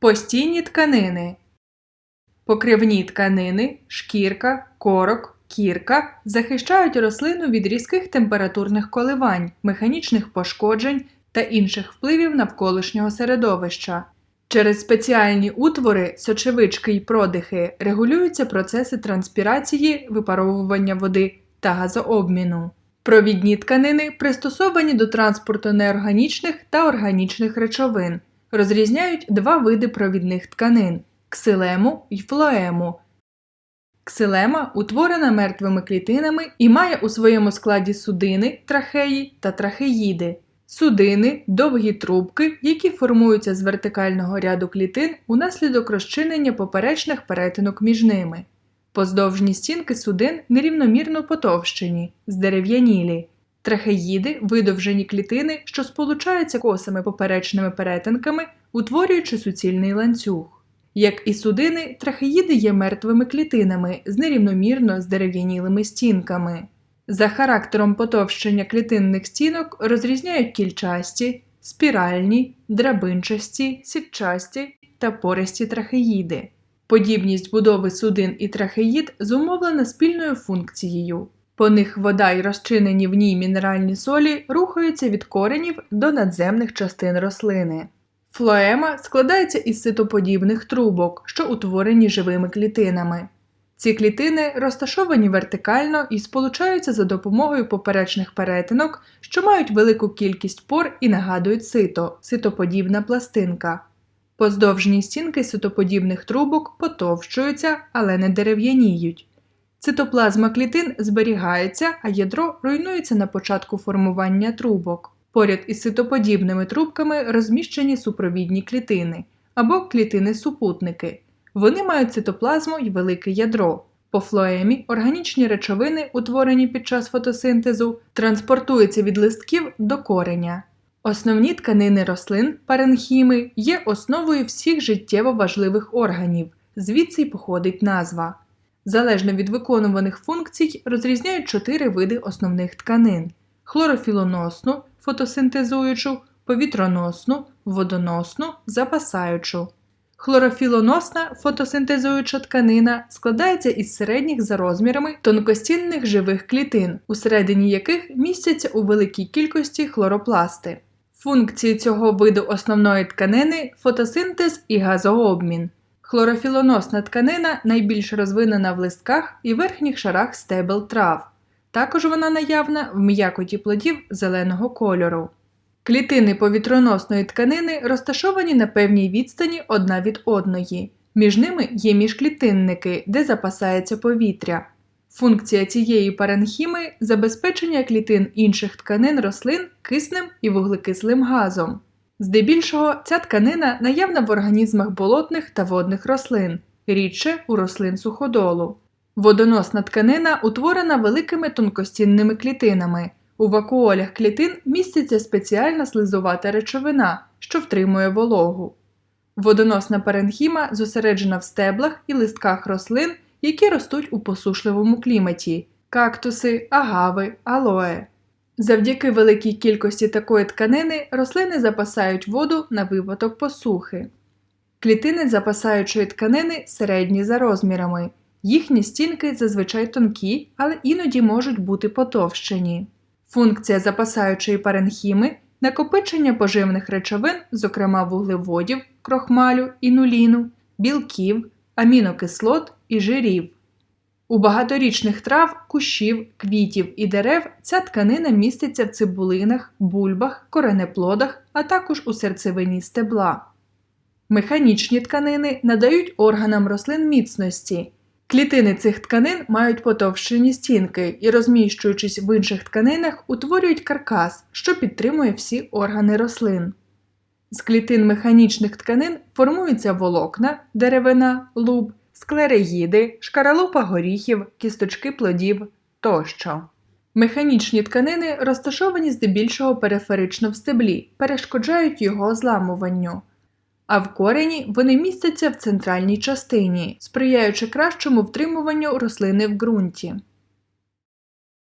Постійні тканини. Покривні тканини, шкірка, корок, кірка захищають рослину від різких температурних коливань, механічних пошкоджень та інших впливів навколишнього середовища. Через спеціальні утвори, сочевички й продихи регулюються процеси транспірації, випаровування води та газообміну. Провідні тканини пристосовані до транспорту неорганічних та органічних речовин. Розрізняють два види провідних тканин ксилему й флоему. Ксилема утворена мертвими клітинами і має у своєму складі судини, трахеї та трахеїди. Судини довгі трубки, які формуються з вертикального ряду клітин унаслідок розчинення поперечних перетинок між ними. Поздовжні стінки судин нерівномірно потовщені, здерев'янілі. Трахеїди видовжені клітини, що сполучаються косими поперечними перетинками, утворюючи суцільний ланцюг. Як і судини, трахеїди є мертвими клітинами з нерівномірно здерев'янілими стінками. За характером потовщення клітинних стінок розрізняють кільчасті, спіральні, драбинчасті, сітчасті та пористі трахеїди. Подібність будови судин і трахеїд зумовлена спільною функцією. По них вода й розчинені в ній мінеральні солі рухаються від коренів до надземних частин рослини. Флоема складається із ситоподібних трубок, що утворені живими клітинами. Ці клітини розташовані вертикально і сполучаються за допомогою поперечних перетинок, що мають велику кількість пор і нагадують сито, ситоподібна пластинка. Поздовжні стінки ситоподібних трубок потовщуються, але не дерев'яніють. Цитоплазма клітин зберігається, а ядро руйнується на початку формування трубок. Поряд із ситоподібними трубками розміщені супровідні клітини або клітини-супутники. Вони мають цитоплазму й велике ядро. По флоемі органічні речовини, утворені під час фотосинтезу, транспортуються від листків до кореня. Основні тканини рослин, паренхіми, є основою всіх життєво важливих органів, звідси й походить назва. Залежно від виконуваних функцій розрізняють чотири види основних тканин: хлорофілоносну, фотосинтезуючу, повітроносну, водоносну, запасаючу. Хлорофілоносна фотосинтезуюча тканина складається із середніх за розмірами тонкостінних живих клітин, усередині яких містяться у великій кількості хлоропласти. Функції цього виду основної тканини фотосинтез і газообмін. Хлорофілоносна тканина найбільш розвинена в листках і верхніх шарах стебел трав. Також вона наявна в м'якоті плодів зеленого кольору. Клітини повітроносної тканини розташовані на певній відстані одна від одної. Між ними є міжклітинники, де запасається повітря. Функція цієї паренхіми забезпечення клітин інших тканин рослин киснем і вуглекислим газом. Здебільшого ця тканина наявна в організмах болотних та водних рослин, рідше у рослин суходолу. Водоносна тканина утворена великими тонкостінними клітинами. У вакуолях клітин міститься спеціальна слизовата речовина, що втримує вологу. Водоносна паренхіма зосереджена в стеблах і листках рослин, які ростуть у посушливому кліматі кактуси, агави, алоe. Завдяки великій кількості такої тканини рослини запасають воду на випадок посухи. Клітини запасаючої тканини середні за розмірами. Їхні стінки зазвичай тонкі, але іноді можуть бути потовщені. Функція запасаючої паренхіми накопичення поживних речовин, зокрема вуглеводів, крохмалю, інуліну, білків, амінокислот і жирів. У багаторічних трав, кущів, квітів і дерев ця тканина міститься в цибулинах, бульбах, коренеплодах, а також у серцевині стебла. Механічні тканини надають органам рослин міцності. Клітини цих тканин мають потовщені стінки і, розміщуючись в інших тканинах, утворюють каркас, що підтримує всі органи рослин. З клітин механічних тканин формуються волокна, деревина, луб, склереїди, шкаралупа горіхів, кісточки плодів тощо. Механічні тканини розташовані здебільшого периферично в стеблі, перешкоджають його зламуванню а в корені вони містяться в центральній частині, сприяючи кращому втримуванню рослини в ґрунті.